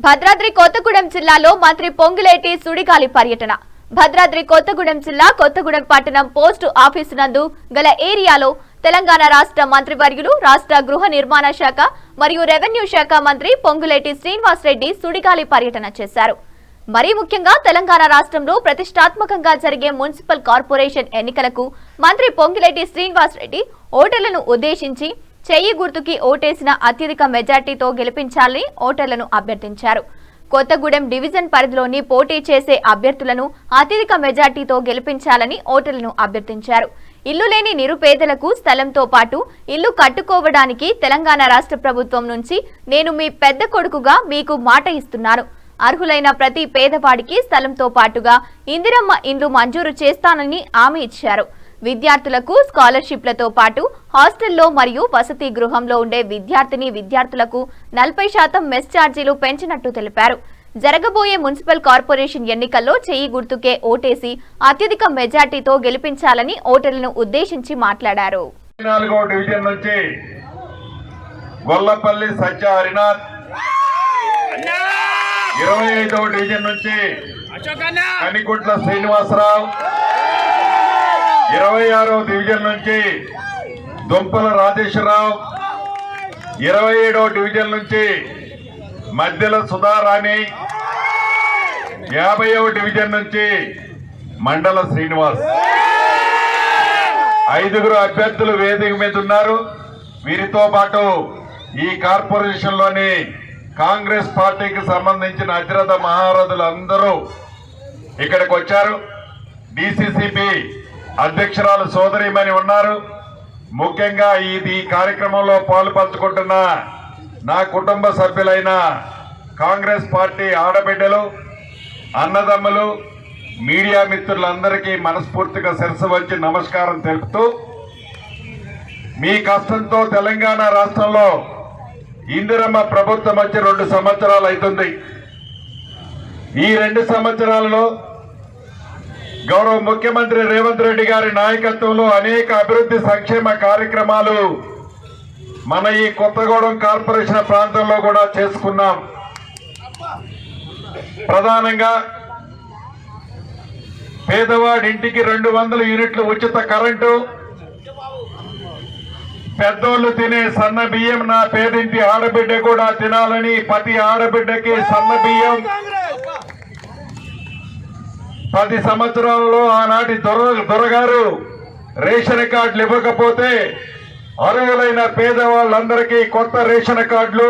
భద్రాద్రి కొత్తగూడెం జిల్లాలో మంత్రి పొంగులేటి సుడిగాలి పర్యటన. భద్రాద్రి కొత్తగూడెం జిల్లా కొత్తగూడెం పట్టణం పోస్టు ఆఫీసు నందు గల ఏరియాలో తెలంగాణ రాష్ట్ర మంత్రివర్యులు రాష్ట్ర గృహ నిర్మాణ శాఖ మరియు రెవెన్యూ శాఖ మంత్రి పొంగులేటి శ్రీనివాసరెడ్డి సుడిగాలి పర్యటన చేశారు. మరీ ముఖ్యంగా తెలంగాణ రాష్ట్రంలో ప్రతిష్టాత్మకంగా జరిగే మున్సిపల్ కార్పొరేషన్ ఎన్నికలకు మంత్రి పొంగిలేటి శ్రీనివాసరెడ్డి ఓటర్లను ఉద్దేశించి చెయ్యి గుర్తుకి ఓటేసిన అత్యధిక మెజార్టీతో గెలిపించాలని ఓటర్లను అభ్యర్థించారు. కొత్తగూడెం డివిజన్ పరిధిలోని పోటీ చేసే అభ్యర్థులను అత్యధిక మెజార్టీతో గెలిపించాలని ఓటర్లను అభ్యర్థించారు. ఇల్లు లేని నిరుపేదలకు స్థలంతో పాటు ఇల్లు కట్టుకోవడానికి తెలంగాణ రాష్ట్ర ప్రభుత్వం నుంచి నేను మీ పెద్ద కొడుకుగా మీకు మాట ఇస్తున్నాను. అర్హులైన ప్రతి పేదవాడికి స్థలంతో పాటుగా ఇందిరమ్మ ఇండ్లు మంజూరు చేస్తానని హామీ ఇచ్చారు. విద్యార్థులకు స్కాలర్షిప్లతో పాటు హాస్టల్లో మరియు వసతి గృహంలో ఉండే విద్యార్థిని విద్యార్థులకు నలభై శాతం మెస్ ఛార్జీలు పెంచినట్టు తెలిపారు. జరగబోయే మున్సిపల్ కార్పొరేషన్ ఎన్నికల్లో చేయి గుర్తుకే ఓటేసి అత్యధిక మెజార్టీతో గెలిపించాలని ఓటర్లను ఉద్దేశించి మాట్లాడారు. గొల్లపల్లి సత్య హరినాథ్ ఇరవై ఐదవ డివిజన్ నుంచి కనిగుట్ల శ్రీనివాసరావు. ఇరవై ఆరో డివిజన్ నుంచి దుంపల రాజేశ్వరరావు. ఇరవై ఏడవ డివిజన్ నుంచి మధ్యల సుధారాణి. యాభైవ డివిజన్ నుంచి మండల శ్రీనివాస్. ఐదుగురు అభ్యర్థులు వేదిక మీద ఉన్నారు. వీరితో పాటు ఈ కార్పొరేషన్లోని కాంగ్రెస్ పార్టీకి సంబంధించిన అతిరథ మహారథులు అందరూ ఇక్కడికి వచ్చారు. డిసిసిపి అధ్యక్షురాలు సోదరిమణి ఉన్నారు. ముఖ్యంగా ఇది ఈ కార్యక్రమంలో పాల్పంచుకుంటున్న నా కుటుంబ సభ్యులైన కాంగ్రెస్ పార్టీ ఆడబిడ్డలు అన్నదమ్ములు మీడియా మిత్రులందరికీ మనస్ఫూర్తిగా శిరసు వచ్చి నమస్కారం తెలుపుతూ మీ కష్టంతో తెలంగాణ రాష్ట్రంలో ఇందిరమ్మ ప్రభుత్వం వచ్చి రెండు సంవత్సరాలు అవుతుంది. ఈ రెండు సంవత్సరాలలో గౌరవ ముఖ్యమంత్రి రేవంత్ రెడ్డి గారి నాయకత్వంలో అనేక అభివృద్ధి సంక్షేమ కార్యక్రమాలు మన ఈ కొత్తగూడెం కార్పొరేషన్ ప్రాంతంలో కూడా చేసుకున్నాం. ప్రధానంగా పేదవాడి ఇంటికి రెండు వందల యూనిట్లు ఉచిత కరెంటు పెద్దోళ్ళు తినే సన్న బియ్యం నా పేదింటి ఆడబిడ్డ కూడా తినాలని ప్రతి ఆడబిడ్డకి సన్న బియ్యం. పది సంవత్సరాలలో ఆనాటి దొర దొరగారు రేషన్ కార్డులు ఇవ్వకపోతే అర్హులైన పేదవాళ్ళందరికీ కొత్త రేషన్ కార్డులు.